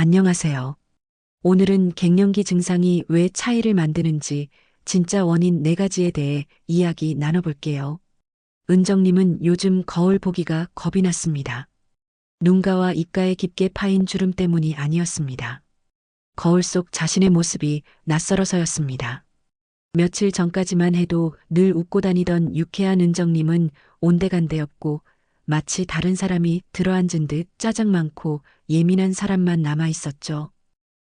안녕하세요. 오늘은 갱년기 증상이 왜 차이를 만드는지 진짜 원인 네 가지에 대해 이야기 나눠볼게요. 은정님은 요즘 거울 보기가 겁이 났습니다. 눈가와 입가에 깊게 파인 주름 때문이 아니었습니다. 거울 속 자신의 모습이 낯설어서였습니다. 며칠 전까지만 해도 늘 웃고 다니던 유쾌한 은정님은 온데간데 없고 마치 다른 사람이 들어앉은 듯 짜증 많고 예민한 사람만 남아 있었죠.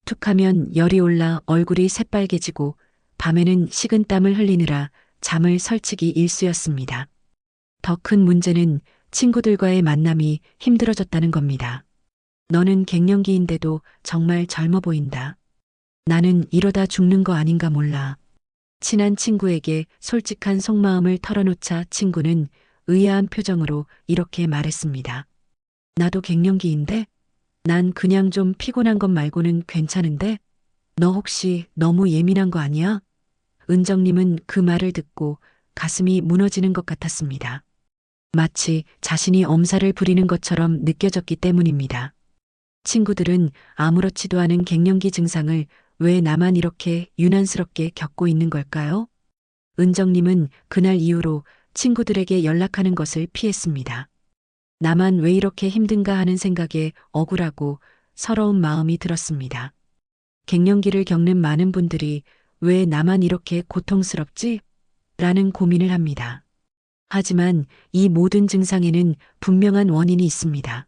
툭 하면 열이 올라 얼굴이 새빨개지고 밤에는 식은 땀을 흘리느라 잠을 설치기 일쑤였습니다. 더 큰 문제는 친구들과의 만남이 힘들어졌다는 겁니다. 너는 갱년기인데도 정말 젊어 보인다. 나는 이러다 죽는 거 아닌가 몰라. 친한 친구에게 솔직한 속마음을 털어놓자 친구는 의아한 표정으로 이렇게 말했습니다. 나도 갱년기인데? 난 그냥 좀 피곤한 것 말고는 괜찮은데? 너 혹시 너무 예민한 거 아니야? 은정님은 그 말을 듣고 가슴이 무너지는 것 같았습니다. 마치 자신이 엄살을 부리는 것처럼 느껴졌기 때문입니다. 친구들은 아무렇지도 않은 갱년기 증상을 왜 나만 이렇게 유난스럽게 겪고 있는 걸까요? 은정님은 그날 이후로 친구들에게 연락하는 것을 피했습니다. 나만 왜 이렇게 힘든가 하는 생각에 억울하고 서러운 마음이 들었습니다. 갱년기를 겪는 많은 분들이 왜 나만 이렇게 고통스럽지? 라는 고민을 합니다. 하지만 이 모든 증상에는 분명한 원인이 있습니다.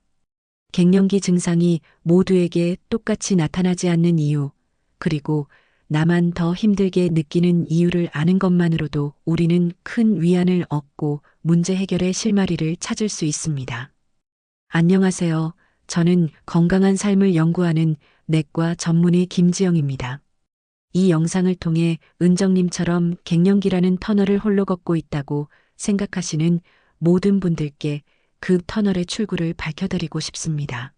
갱년기 증상이 모두에게 똑같이 나타나지 않는 이유, 그리고 나만 더 힘들게 느끼는 이유를 아는 것만으로도 우리는 큰 위안을 얻고 문제 해결의 실마리를 찾을 수 있습니다. 안녕하세요. 저는 건강한 삶을 연구하는 내과 전문의 김지영입니다. 이 영상을 통해 은정님처럼 갱년기라는 터널을 홀로 걷고 있다고 생각하시는 모든 분들께 그 터널의 출구를 밝혀드리고 싶습니다.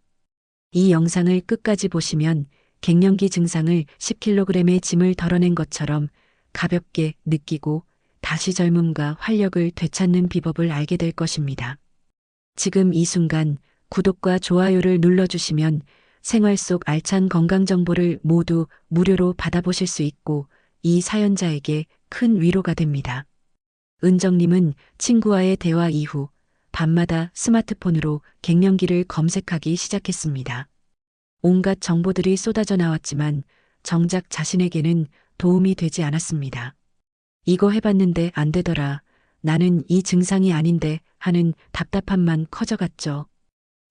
이 영상을 끝까지 보시면 갱년기 증상을 10kg의 짐을 덜어낸 것처럼 가볍게 느끼고 다시 젊음과 활력을 되찾는 비법을 알게 될 것입니다. 지금 이 순간 구독과 좋아요를 눌러주시면 생활 속 알찬 건강 정보를 모두 무료로 받아보실 수 있고 이 사연자에게 큰 위로가 됩니다. 은정님은 친구와의 대화 이후 밤마다 스마트폰으로 갱년기를 검색하기 시작했습니다. 온갖 정보들이 쏟아져 나왔지만 정작 자신에게는 도움이 되지 않았습니다. 이거 해봤는데 안 되더라. 나는 이 증상이 아닌데 하는 답답함만 커져갔죠.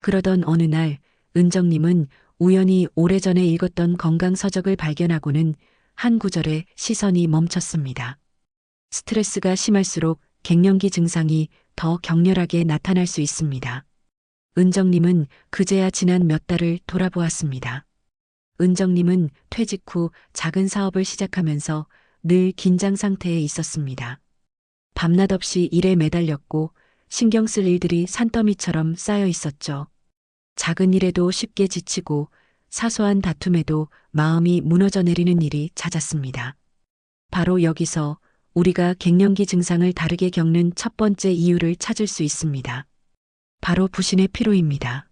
그러던 어느 날 은정님은 우연히 오래전에 읽었던 건강서적을 발견하고는 한 구절에 시선이 멈췄습니다. 스트레스가 심할수록 갱년기 증상이 더 격렬하게 나타날 수 있습니다. 은정님은 그제야 지난 몇 달을 돌아보았습니다. 은정님은 퇴직 후 작은 사업을 시작하면서 늘 긴장 상태에 있었습니다. 밤낮 없이 일에 매달렸고 신경 쓸 일들이 산더미처럼 쌓여 있었죠. 작은 일에도 쉽게 지치고 사소한 다툼에도 마음이 무너져 내리는 일이 잦았습니다. 바로 여기서 우리가 갱년기 증상을 다르게 겪는 첫 번째 이유를 찾을 수 있습니다. 바로 부신의 피로입니다.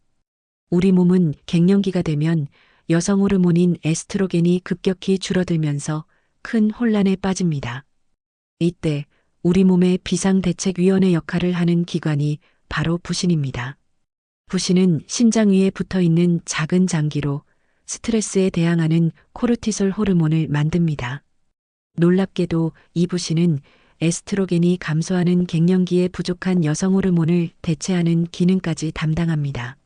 우리 몸은 갱년기가 되면 여성 호르몬인 에스트로겐이 급격히 줄어들면서 큰 혼란에 빠집니다. 이때 우리 몸의 비상대책위원회 역할을 하는 기관이 바로 부신입니다. 부신은 신장 위에 붙어 있는 작은 장기로 스트레스에 대항하는 코르티솔 호르몬을 만듭니다. 놀랍게도 이 부신은 에스트로겐이 감소하는 갱년기에 부족한 여성 호르몬을 대체하는 기능까지 담당합니다.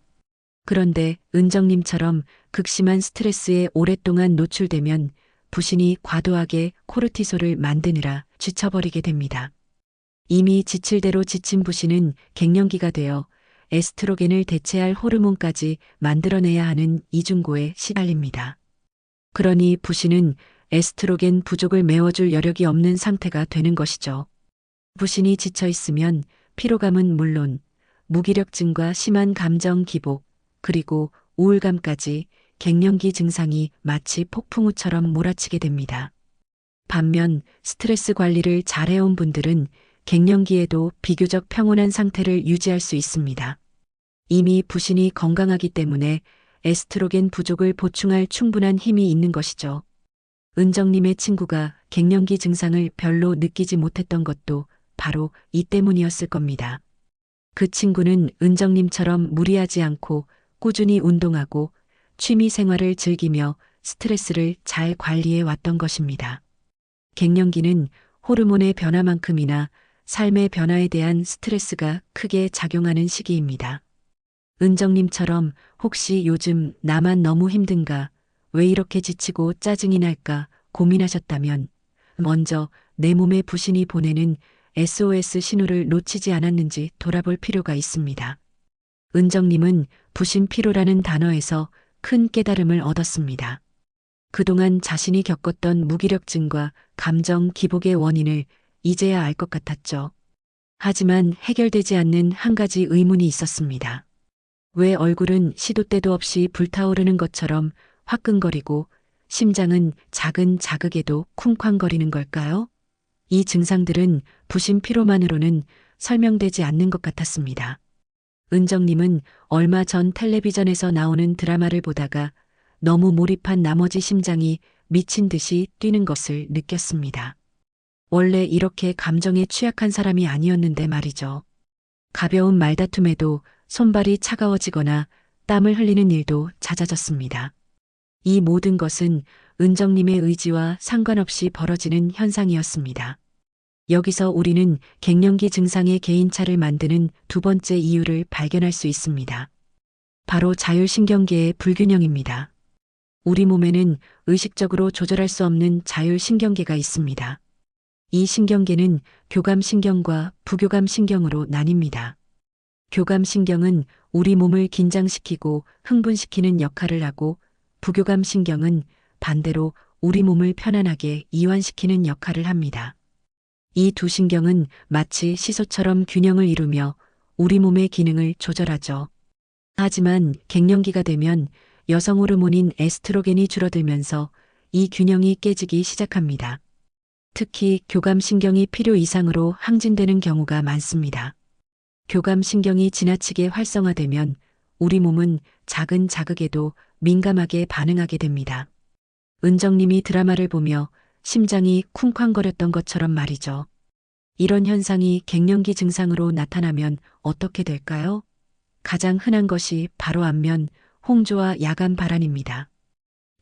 그런데 은정님처럼 극심한 스트레스에 오랫동안 노출되면 부신이 과도하게 코르티솔을 만드느라 지쳐버리게 됩니다. 이미 지칠 대로 지친 부신은 갱년기가 되어 에스트로겐을 대체할 호르몬까지 만들어내야 하는 이중고에 시달립니다. 그러니 부신은 에스트로겐 부족을 메워줄 여력이 없는 상태가 되는 것이죠. 부신이 지쳐 있으면 피로감은 물론 무기력증과 심한 감정 기복, 그리고 우울감까지 갱년기 증상이 마치 폭풍우처럼 몰아치게 됩니다. 반면 스트레스 관리를 잘해온 분들은 갱년기에도 비교적 평온한 상태를 유지할 수 있습니다. 이미 부신이 건강하기 때문에 에스트로겐 부족을 보충할 충분한 힘이 있는 것이죠. 은정님의 친구가 갱년기 증상을 별로 느끼지 못했던 것도 바로 이 때문이었을 겁니다. 그 친구는 은정님처럼 무리하지 않고 꾸준히 운동하고 취미 생활을 즐기며 스트레스를 잘 관리해 왔던 것입니다. 갱년기는 호르몬의 변화만큼이나 삶의 변화에 대한 스트레스가 크게 작용하는 시기입니다. 은정님처럼 혹시 요즘 나만 너무 힘든가, 왜 이렇게 지치고 짜증이 날까 고민하셨다면 먼저 내 몸의 부신이 보내는 SOS 신호를 놓치지 않았는지 돌아볼 필요가 있습니다. 은정님은 부신 피로라는 단어에서 큰 깨달음을 얻었습니다. 그동안 자신이 겪었던 무기력증과 감정 기복의 원인을 이제야 알 것 같았죠. 하지만 해결되지 않는 한 가지 의문이 있었습니다. 왜 얼굴은 시도 때도 없이 불타오르는 것처럼 화끈거리고 심장은 작은 자극에도 쿵쾅거리는 걸까요? 이 증상들은 부신 피로만으로는 설명되지 않는 것 같았습니다. 은정님은 얼마 전 텔레비전에서 나오는 드라마를 보다가 너무 몰입한 나머지 심장이 미친 듯이 뛰는 것을 느꼈습니다. 원래 이렇게 감정에 취약한 사람이 아니었는데 말이죠. 가벼운 말다툼에도 손발이 차가워지거나 땀을 흘리는 일도 잦아졌습니다. 이 모든 것은 은정님의 의지와 상관없이 벌어지는 현상이었습니다. 여기서 우리는 갱년기 증상의 개인차를 만드는 두 번째 이유를 발견할 수 있습니다. 바로 자율신경계의 불균형입니다. 우리 몸에는 의식적으로 조절할 수 없는 자율신경계가 있습니다. 이 신경계는 교감신경과 부교감신경으로 나뉩니다. 교감신경은 우리 몸을 긴장시키고 흥분시키는 역할을 하고 부교감 신경은 반대로 우리 몸을 편안하게 이완시키는 역할을 합니다. 이 두 신경은 마치 시소처럼 균형을 이루며 우리 몸의 기능을 조절하죠. 하지만 갱년기가 되면 여성 호르몬인 에스트로겐이 줄어들면서 이 균형이 깨지기 시작합니다. 특히 교감신경이 필요 이상으로 항진되는 경우가 많습니다. 교감신경이 지나치게 활성화되면 우리 몸은 작은 자극에도 민감하게 반응하게 됩니다. 은정님이 드라마를 보며 심장이 쿵쾅거렸던 것처럼 말이죠. 이런 현상이 갱년기 증상으로 나타나면 어떻게 될까요? 가장 흔한 것이 바로 안면, 홍조와 야간 발환입니다.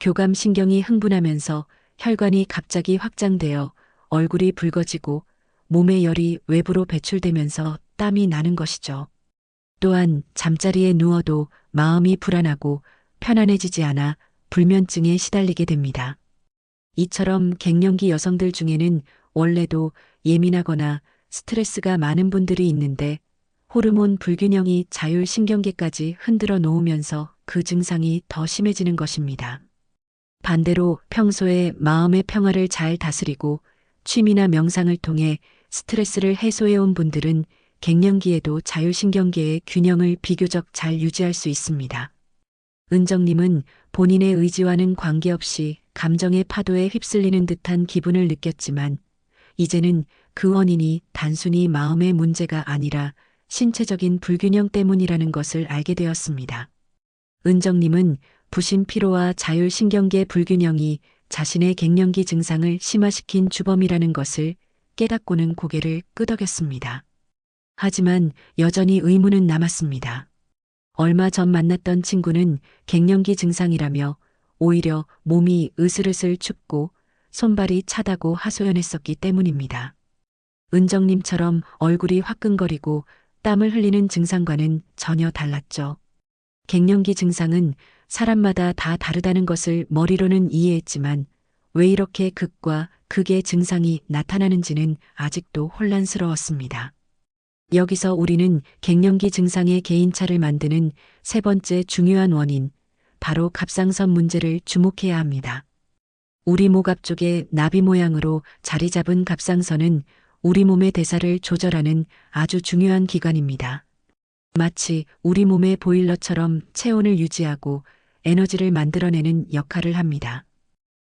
교감 신경이 흥분하면서 혈관이 갑자기 확장되어 얼굴이 붉어지고 몸의 열이 외부로 배출되면서 땀이 나는 것이죠. 또한 잠자리에 누워도 마음이 불안하고 편안해지지 않아 불면증에 시달리게 됩니다. 이처럼 갱년기 여성들 중에는 원래도 예민하거나 스트레스가 많은 분들이 있는데 호르몬 불균형이 자율신경계까지 흔들어 놓으면서 그 증상이 더 심해지는 것입니다. 반대로 평소에 마음의 평화를 잘 다스리고 취미나 명상을 통해 스트레스를 해소해 온 분들은 갱년기에도 자율신경계의 균형을 비교적 잘 유지할 수 있습니다. 은정님은 본인의 의지와는 관계없이 감정의 파도에 휩쓸리는 듯한 기분을 느꼈지만 이제는 그 원인이 단순히 마음의 문제가 아니라 신체적인 불균형 때문이라는 것을 알게 되었습니다. 은정님은 부신 피로와 자율신경계 불균형이 자신의 갱년기 증상을 심화시킨 주범이라는 것을 깨닫고는 고개를 끄덕였습니다. 하지만 여전히 의문은 남았습니다. 얼마 전 만났던 친구는 갱년기 증상이라며 오히려 몸이 으슬으슬 춥고 손발이 차다고 하소연했었기 때문입니다. 은정님처럼 얼굴이 화끈거리고 땀을 흘리는 증상과는 전혀 달랐죠. 갱년기 증상은 사람마다 다 다르다는 것을 머리로는 이해했지만 왜 이렇게 극과 극의 증상이 나타나는지는 아직도 혼란스러웠습니다. 여기서 우리는 갱년기 증상의 개인차를 만드는 세 번째 중요한 원인, 바로 갑상선 문제를 주목해야 합니다. 우리 목 앞쪽에 나비 모양으로 자리 잡은 갑상선은 우리 몸의 대사를 조절하는 아주 중요한 기관입니다. 마치 우리 몸의 보일러처럼 체온을 유지하고 에너지를 만들어내는 역할을 합니다.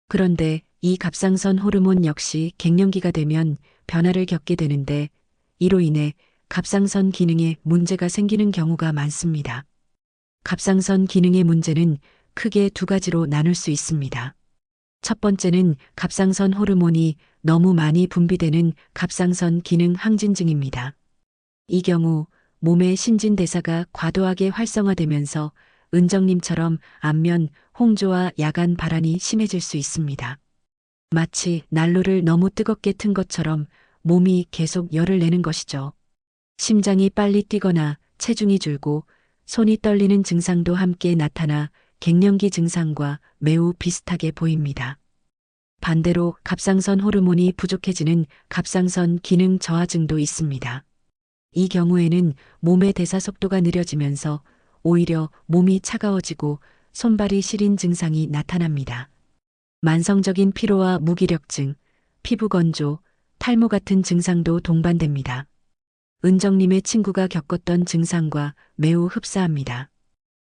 그런데 이 갑상선 호르몬 역시 갱년기가 되면 변화를 겪게 되는데 이로 인해 갑상선 기능에 문제가 생기는 경우가 많습니다. 갑상선 기능의 문제는 크게 두 가지로 나눌 수 있습니다. 첫 번째는 갑상선 호르몬이 너무 많이 분비되는 갑상선 기능 항진증입니다. 이 경우 몸의 신진대사가 과도하게 활성화되면서 은정님처럼 안면, 홍조와 야간 발한이 심해질 수 있습니다. 마치 난로를 너무 뜨겁게 튼 것처럼 몸이 계속 열을 내는 것이죠. 심장이 빨리 뛰거나 체중이 줄고 손이 떨리는 증상도 함께 나타나 갱년기 증상과 매우 비슷하게 보입니다. 반대로 갑상선 호르몬이 부족해지는 갑상선 기능 저하증도 있습니다. 이 경우에는 몸의 대사 속도가 느려지면서 오히려 몸이 차가워지고 손발이 시린 증상이 나타납니다. 만성적인 피로와 무기력증, 피부 건조, 탈모 같은 증상도 동반됩니다. 은정님의 친구가 겪었던 증상과 매우 흡사합니다.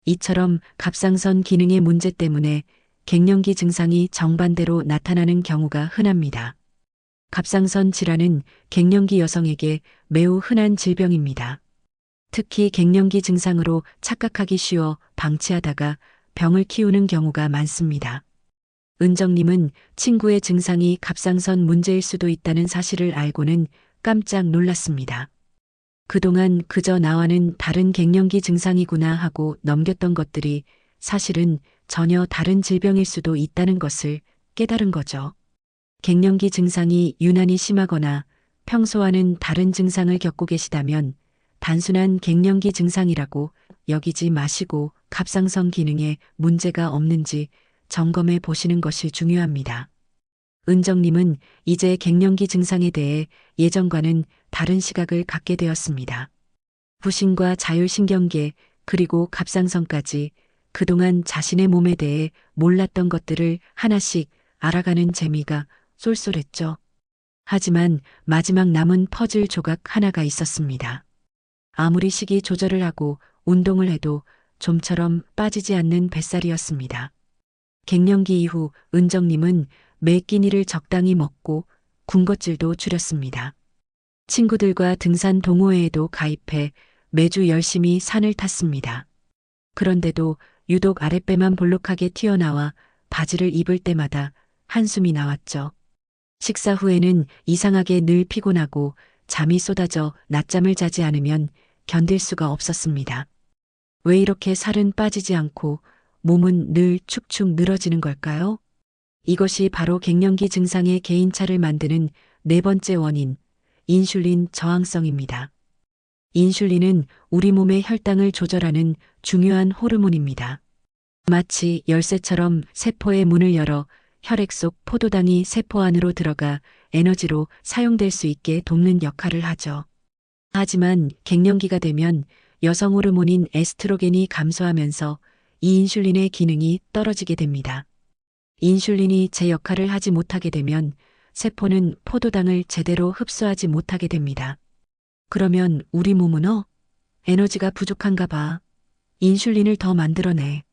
이처럼 갑상선 기능의 문제 때문에 갱년기 증상이 정반대로 나타나는 경우가 흔합니다. 갑상선 질환은 갱년기 여성에게 매우 흔한 질병입니다. 특히 갱년기 증상으로 착각하기 쉬워 방치하다가 병을 키우는 경우가 많습니다. 은정님은 친구의 증상이 갑상선 문제일 수도 있다는 사실을 알고는 깜짝 놀랐습니다. 그동안 그저 나와는 다른 갱년기 증상이구나 하고 넘겼던 것들이 사실은 전혀 다른 질병일 수도 있다는 것을 깨달은 거죠. 갱년기 증상이 유난히 심하거나 평소와는 다른 증상을 겪고 계시다면 단순한 갱년기 증상이라고 여기지 마시고 갑상선 기능에 문제가 없는지 점검해 보시는 것이 중요합니다. 은정님은 이제 갱년기 증상에 대해 예전과는 다른 시각을 갖게 되었습니다. 부신과 자율신경계 그리고 갑상선까지 그동안 자신의 몸에 대해 몰랐던 것들을 하나씩 알아가는 재미가 쏠쏠했죠. 하지만 마지막 남은 퍼즐 조각 하나가 있었습니다. 아무리 식이 조절을 하고 운동을 해도 좀처럼 빠지지 않는 뱃살이었습니다. 갱년기 이후 은정님은 매 끼니를 적당히 먹고 군것질도 줄였습니다. 친구들과 등산 동호회에도 가입해 매주 열심히 산을 탔습니다. 그런데도 유독 아랫배만 볼록하게 튀어나와 바지를 입을 때마다 한숨이 나왔죠. 식사 후에는 이상하게 늘 피곤하고 잠이 쏟아져 낮잠을 자지 않으면 견딜 수가 없었습니다. 왜 이렇게 살은 빠지지 않고 몸은 늘 축축 늘어지는 걸까요? 이것이 바로 갱년기 증상의 개인차를 만드는 네 번째 원인, 인슐린 저항성입니다. 인슐린은 우리 몸의 혈당을 조절하는 중요한 호르몬입니다. 마치 열쇠처럼 세포의 문을 열어 혈액 속 포도당이 세포 안으로 들어가 에너지로 사용될 수 있게 돕는 역할을 하죠. 하지만 갱년기가 되면 여성 호르몬인 에스트로겐이 감소하면서 이 인슐린의 기능이 떨어지게 됩니다. 인슐린이 제 역할을 하지 못하게 되면 세포는 포도당을 제대로 흡수하지 못하게 됩니다. 그러면 우리 몸은 어? 에너지가 부족한가 봐. 인슐린을 더 만들어내.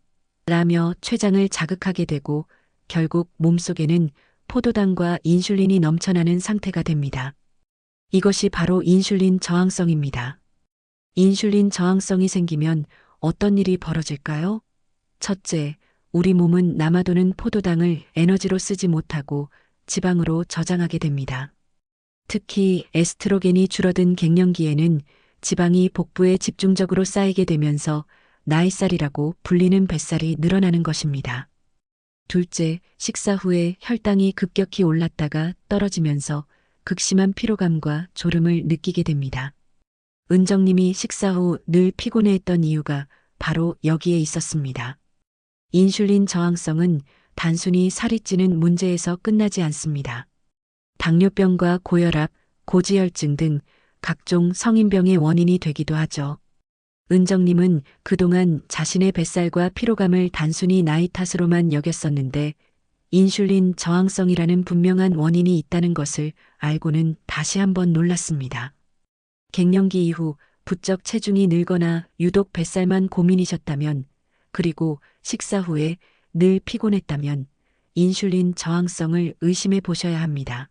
라며 췌장을 자극하게 되고 결국 몸속에는 포도당과 인슐린이 넘쳐나는 상태가 됩니다. 이것이 바로 인슐린 저항성입니다. 인슐린 저항성이 생기면 어떤 일이 벌어질까요? 첫째, 우리 몸은 남아도는 포도당을 에너지로 쓰지 못하고 지방으로 저장하게 됩니다. 특히 에스트로겐이 줄어든 갱년기에는 지방이 복부에 집중적으로 쌓이게 되면서 나이살이라고 불리는 뱃살이 늘어나는 것입니다. 둘째, 식사 후에 혈당이 급격히 올랐다가 떨어지면서 극심한 피로감과 졸음을 느끼게 됩니다. 은정님이 식사 후 늘 피곤해했던 이유가 바로 여기에 있었습니다. 인슐린 저항성은 단순히 살이 찌는 문제에서 끝나지 않습니다. 당뇨병과 고혈압, 고지혈증 등 각종 성인병의 원인이 되기도 하죠. 은정님은 그동안 자신의 뱃살과 피로감을 단순히 나이 탓으로만 여겼었는데 인슐린 저항성이라는 분명한 원인이 있다는 것을 알고는 다시 한번 놀랐습니다. 갱년기 이후 부쩍 체중이 늘거나 유독 뱃살만 고민이셨다면 그리고 식사 후에 늘 피곤했다면 인슐린 저항성을 의심해 보셔야 합니다.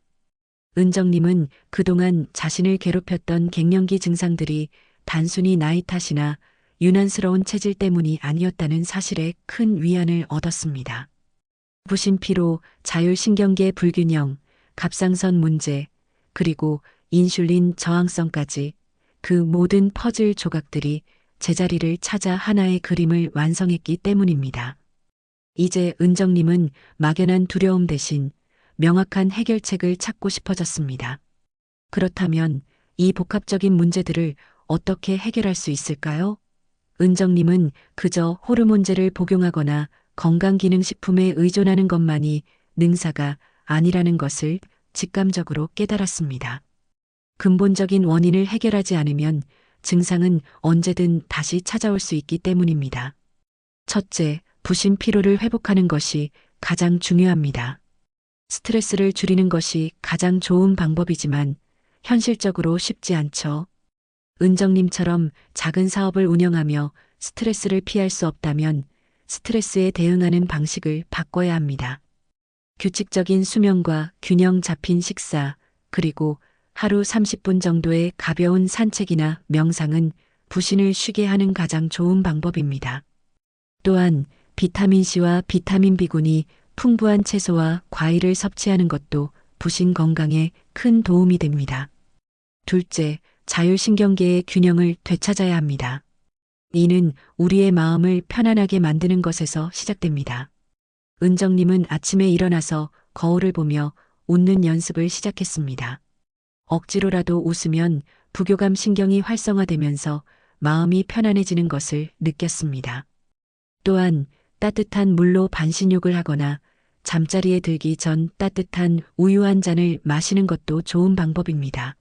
은정님은 그동안 자신을 괴롭혔던 갱년기 증상들이 단순히 나이 탓이나 유난스러운 체질 때문이 아니었다는 사실에 큰 위안을 얻었습니다. 부신 피로, 자율신경계 불균형, 갑상선 문제, 그리고 인슐린 저항성까지 그 모든 퍼즐 조각들이 제자리를 찾아 하나의 그림을 완성했기 때문입니다. 이제 은정님은 막연한 두려움 대신 명확한 해결책을 찾고 싶어졌습니다. 그렇다면 이 복합적인 문제들을 어떻게 해결할 수 있을까요? 은정님은 그저 호르몬제를 복용하거나 건강기능식품에 의존하는 것만이 능사가 아니라는 것을 직감적으로 깨달았습니다. 근본적인 원인을 해결하지 않으면 증상은 언제든 다시 찾아올 수 있기 때문입니다. 첫째, 부신 피로를 회복하는 것이 가장 중요합니다. 스트레스를 줄이는 것이 가장 좋은 방법이지만 현실적으로 쉽지 않죠. 은정님처럼 작은 사업을 운영하며 스트레스를 피할 수 없다면 스트레스에 대응하는 방식을 바꿔야 합니다. 규칙적인 수면과 균형 잡힌 식사, 그리고 하루 30분 정도의 가벼운 산책이나 명상은 부신을 쉬게 하는 가장 좋은 방법입니다. 또한 비타민C와 비타민 B군이 풍부한 채소와 과일을 섭취하는 것도 부신 건강에 큰 도움이 됩니다. 둘째, 자율신경계의 균형을 되찾아야 합니다. 이는 우리의 마음을 편안하게 만드는 것에서 시작됩니다. 은정님은 아침에 일어나서 거울을 보며 웃는 연습을 시작했습니다. 억지로라도 웃으면 부교감 신경이 활성화되면서 마음이 편안해지는 것을 느꼈습니다. 또한 따뜻한 물로 반신욕을 하거나 잠자리에 들기 전 따뜻한 우유 한 잔을 마시는 것도 좋은 방법입니다.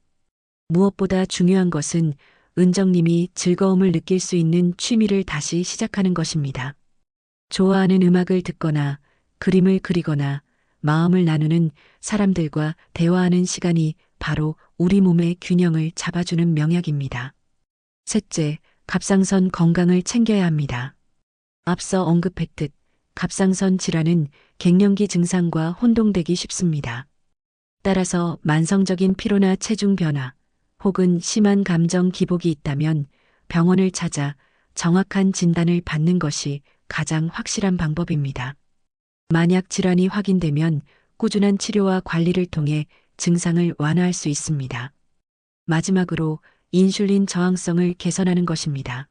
무엇보다 중요한 것은 은정님이 즐거움을 느낄 수 있는 취미를 다시 시작하는 것입니다. 좋아하는 음악을 듣거나 그림을 그리거나 마음을 나누는 사람들과 대화하는 시간이 바로 우리 몸의 균형을 잡아주는 명약입니다. 셋째, 갑상선 건강을 챙겨야 합니다. 앞서 언급했듯 갑상선 질환은 갱년기 증상과 혼동되기 쉽습니다. 따라서 만성적인 피로나 체중 변화 혹은 심한 감정 기복이 있다면 병원을 찾아 정확한 진단을 받는 것이 가장 확실한 방법입니다. 만약 질환이 확인되면 꾸준한 치료와 관리를 통해 증상을 완화할 수 있습니다. 마지막으로 인슐린 저항성을 개선하는 것입니다.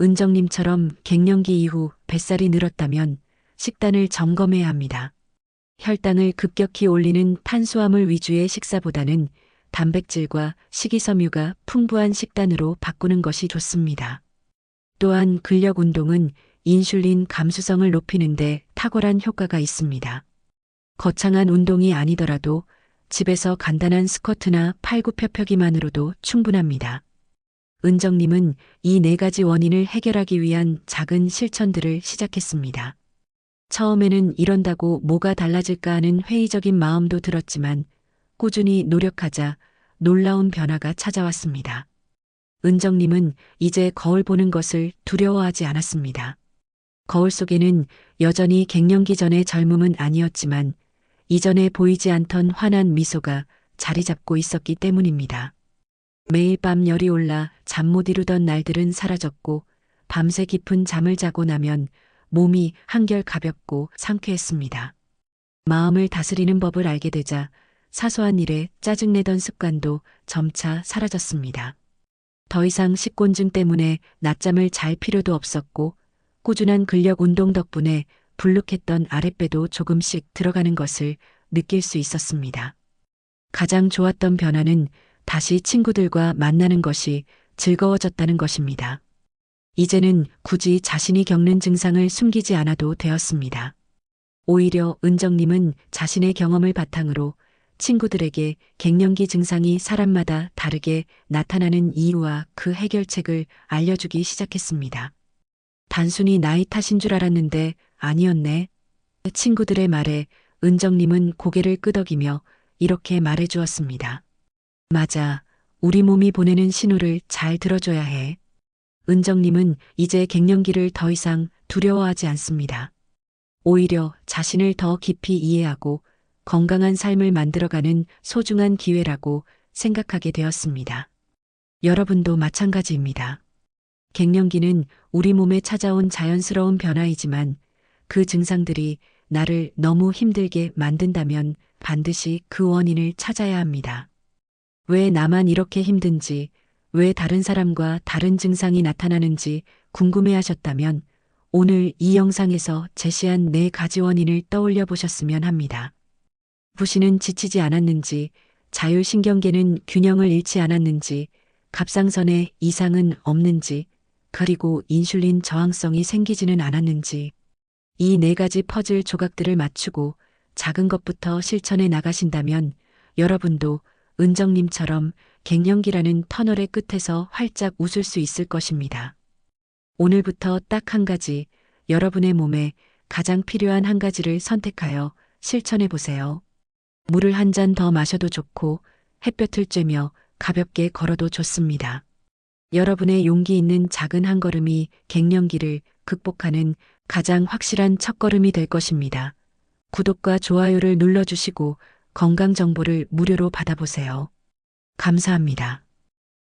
은정님처럼 갱년기 이후 뱃살이 늘었다면 식단을 점검해야 합니다. 혈당을 급격히 올리는 탄수화물 위주의 식사보다는 단백질과 식이섬유가 풍부한 식단으로 바꾸는 것이 좋습니다. 또한 근력 운동은 인슐린 감수성을 높이는데 탁월한 효과가 있습니다. 거창한 운동이 아니더라도 집에서 간단한 스쿼트나 팔굽혀펴기만으로도 충분합니다. 은정님은 이 네 가지 원인을 해결하기 위한 작은 실천들을 시작했습니다. 처음에는 이런다고 뭐가 달라질까 하는 회의적인 마음도 들었지만 꾸준히 노력하자 놀라운 변화가 찾아왔습니다. 은정님은 이제 거울 보는 것을 두려워하지 않았습니다. 거울 속에는 여전히 갱년기 전의 젊음은 아니었지만 이전에 보이지 않던 환한 미소가 자리 잡고 있었기 때문입니다. 매일 밤 열이 올라 잠 못 이루던 날들은 사라졌고 밤새 깊은 잠을 자고 나면 몸이 한결 가볍고 상쾌했습니다. 마음을 다스리는 법을 알게 되자 사소한 일에 짜증내던 습관도 점차 사라졌습니다. 더 이상 식곤증 때문에 낮잠을 잘 필요도 없었고 꾸준한 근력 운동 덕분에 불룩했던 아랫배도 조금씩 들어가는 것을 느낄 수 있었습니다. 가장 좋았던 변화는 다시 친구들과 만나는 것이 즐거워졌다는 것입니다. 이제는 굳이 자신이 겪는 증상을 숨기지 않아도 되었습니다. 오히려 은정님은 자신의 경험을 바탕으로 친구들에게 갱년기 증상이 사람마다 다르게 나타나는 이유와 그 해결책을 알려주기 시작했습니다. 단순히 나이 탓인 줄 알았는데 아니었네. 친구들의 말에 은정님은 고개를 끄덕이며 이렇게 말해 주었습니다. 맞아. 우리 몸이 보내는 신호를 잘 들어줘야 해. 은정님은 이제 갱년기를 더 이상 두려워하지 않습니다. 오히려 자신을 더 깊이 이해하고 건강한 삶을 만들어가는 소중한 기회라고 생각하게 되었습니다. 여러분도 마찬가지입니다. 갱년기는 우리 몸에 찾아온 자연스러운 변화이지만 그 증상들이 나를 너무 힘들게 만든다면 반드시 그 원인을 찾아야 합니다. 왜 나만 이렇게 힘든지, 왜 다른 사람과 다른 증상이 나타나는지 궁금해 하셨다면 오늘 이 영상에서 제시한 네 가지 원인을 떠올려 보셨으면 합니다. 부시는 지치지 않았는지, 자율신경계는 균형을 잃지 않았는지, 갑상선에 이상은 없는지, 그리고 인슐린 저항성이 생기지는 않았는지, 이 네 가지 퍼즐 조각들을 맞추고 작은 것부터 실천해 나가신다면 여러분도 은정님처럼 갱년기라는 터널의 끝에서 활짝 웃을 수 있을 것입니다. 오늘부터 딱 한 가지, 여러분의 몸에 가장 필요한 한 가지를 선택하여 실천해 보세요. 물을 한 잔 더 마셔도 좋고 햇볕을 쬐며 가볍게 걸어도 좋습니다. 여러분의 용기 있는 작은 한 걸음이 갱년기를 극복하는 가장 확실한 첫걸음이 될 것입니다. 구독과 좋아요를 눌러주시고 건강 정보를 무료로 받아보세요. 감사합니다.